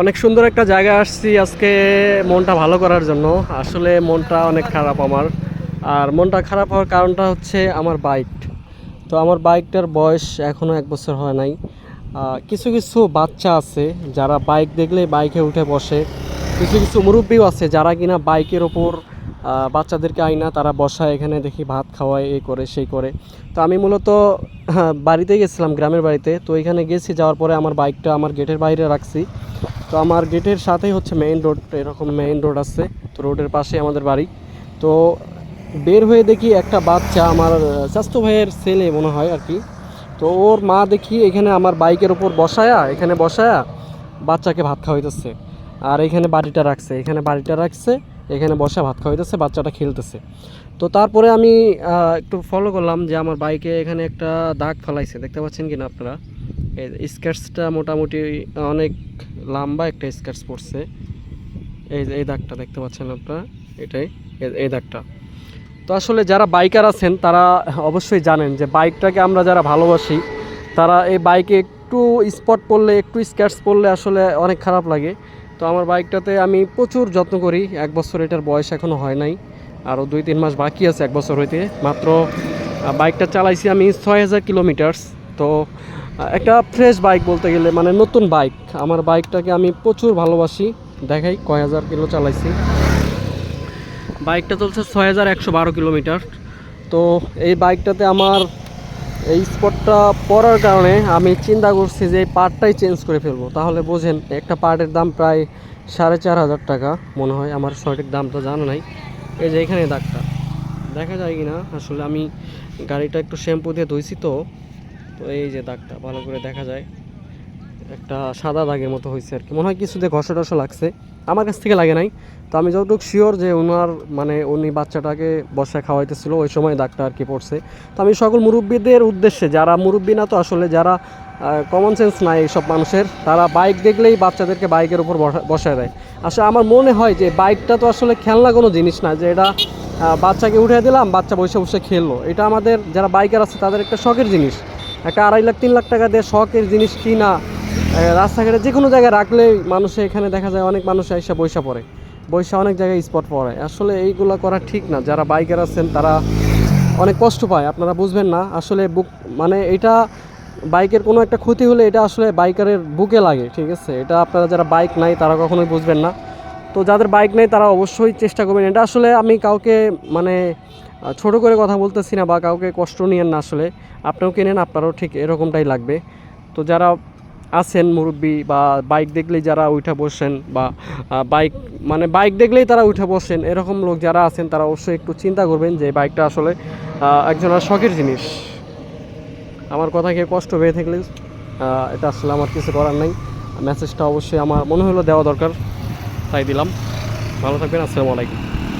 অনেক সুন্দর একটা জায়গায় আসছি আজকে মনটা ভালো করার জন্য। আসলে মনটা অনেক খারাপ আমার। আর মনটা খারাপ হওয়ার কারণটা হচ্ছে আমার বাইক তো আমার বাইকটার বয়স এখনও এক বছর হয় নাই। কিছু কিছু বাচ্চা আছে যারা বাইক দেখলে বাইকে উঠে বসে। কিছু কিছু মুরব্বীও আছে যারা কিনা বাইকের ওপর বাচ্চাদেরকে আইনা তারা বসায় এখানে দেখি ভাত খাওয়ায় এই করে সেই করে। তো আমি মূলত হ্যাঁ, বাড়িতে গেছিলাম গ্রামের বাড়িতে। তো এখানে গেছি যাওয়ার পরে আমার বাইকটা আমার গেটের বাইরে রাখছি। তো আমার গেটের সাথেই হচ্ছে মেইন রোড এরকম মেইন রোড আছে, তো রোডের পাশে আমাদের বাড়ি। তো বের হয়ে দেখি একটা বাচ্চা আমার স্বাস্থ্য ভাইয়ের ছেলে মনে হয় আর কি। তো ওর মা দেখি এখানে আমার বাইকের ওপর বসায়া, এখানে বসায়া বাচ্চাকে ভাত খাওয়াইতেছে। আর এখানে বাড়িটা রাখছে, এখানে বাড়িটা রাখছে, এখানে বসে ভাত খাওয়াইতেছে, বাচ্চাটা খেলতেছে। তো তারপরে আমি একটু ফলো করলাম যে আমার বাইকে এখানে একটা দাগ ফেলাইছে, দেখতে পাচ্ছেন কিনা আপনারা? এই স্কেচটা মোটামুটি অনেক লম্বা একটা স্কেচ পড়ছে। এই এই দাগটা দেখতে পাচ্ছেন আপনারা? এটাই, এই- দাগটা। তো আসলে যারা বাইকার আছেন, তারা অবশ্যই জানেন যে বাইকটাকে আমরা যারা ভালোবাসি, তারা এই বাইকে একটু স্পট পড়লে একটু স্ক্যাচ পড়লে আসলে অনেক খারাপ লাগে। তো আমার বাইকটাতে আমি প্রচুর যত্ন করি। এক বছর এটার বয়স এখনও হয় নাই। আরও দুই, তিন মাস বাকি আছে এক বছর হইতে। মাত্র বাইকটা চালাইছি আমি ছয় হাজার কিলোমিটার্স। তো একটা ফ্রেশ বাইক বলতে গেলে মানে নতুন বাইক আমার বাইকটাকে আমি প্রচুর ভালোবাসি। দেখাই, কয় হাজার কিলো চালাইছি। বাইকটা চলছে ছয় হাজার একশো বারো কিলোমিটার। তো এই বাইকটাতে আমার এই স্পটটা পড়ার কারণে আমি চিন্তা করছি যে এই পার্টটাই চেঞ্জ করে ফেলব। তাহলে বোঝেন, একটা পার্টের দাম প্রায় সাড়ে চার হাজার টাকা। মনে হয় আমার সঠিক দামটা জানা নাই। এই যে এখানে দাগটা। দেখা যায় কি না আসলে আমি গাড়িটা একটু শ্যাম্পু দিয়ে ধুইছি তো। তো এই যে দাগটা, ভালো করে দেখা যায়। একটা সাদা দাগের মতো হয়েছে আর কি। মনে হয় কিছুতে ঘষা টসা লাগছে। আমার কাছ থেকে লাগে নাই। তো আমি যতটুকু শিওর যে ওনার মানে উনি বাচ্চাটাকে বসায় খাওয়াইতেছিল, ওই সময় দাগটা আর কি পড়ছে। তো আমি সকল মুরব্বীদের উদ্দেশ্যে, যারা মুরব্বী না তো আসলে যারা কমন সেন্স নাই এইসব মানুষের, তারা বাইক দেখলেই বাচ্চাদেরকে বাইকের উপর বসা- বসায় দেয়। আসলে আমার মনে হয় যে বাইকটা তো আসলে খেলনা কোনো জিনিস না, যে এটা বাচ্চাকে উঠে দিলাম, বাচ্চা বসে বসে খেললো। এটা আমাদের যারা বাইকার আছে তাদের একটা শখের জিনিস। একটা আড়াই লাখ, তিন লাখ টাকা দিয়ে শখের জিনিস কিনা রাস্তাঘাটে যে কোনো জায়গায় রাখলেই মানুষে এখানে দেখা যায় অনেক মানুষ এসে বৈশা পড়ে বৈশা অনেক জায়গায় স্পট পড়ে। আসলে এইগুলো করা ঠিক না। যারা বাইকার আছেন, তারা অনেক কষ্ট পায়, আপনারা বুঝবেন না। আসলে বুক মানে এটা বাইকের কোনো একটা ক্ষতি হলে এটা আসলে বাইকারের বুকে লাগে, ঠিক আছে? এটা আপনারা যারা বাইক নাই, তারা কখনোই বুঝবেন না। তো যাদের বাইক নেই, তারা অবশ্যই চেষ্টা করবেন। এটা আসলে আমি কাউকে মানে ছোট করে কথা বলতেছি না বা কাউকে কষ্ট নিয়েন না আসলে। আপনিও কিনেন, আপনারও ঠিক এরকমটাই লাগবে। তো যারা আছেন মুরব্বী বা বাইক দেখলেই যারা উঠে বসেন বা বাইক মানে বাইক দেখলেই তারা উঠে বসেন, এরকম লোক যারা আছেন তারা অবশ্যই একটু চিন্তা করবেন যে বাইকটা আসলে একজনের শখের জিনিস। আমার কথা কেউ কষ্ট পেয়ে থাকলে এটা আসলে আমার কিছু করার নাই। মেসেজটা অবশ্যই আমার মনে হলো দেওয়া দরকার। তাই দিলাম। ভালো থাকবেন, আসসালামু আলাইকুম।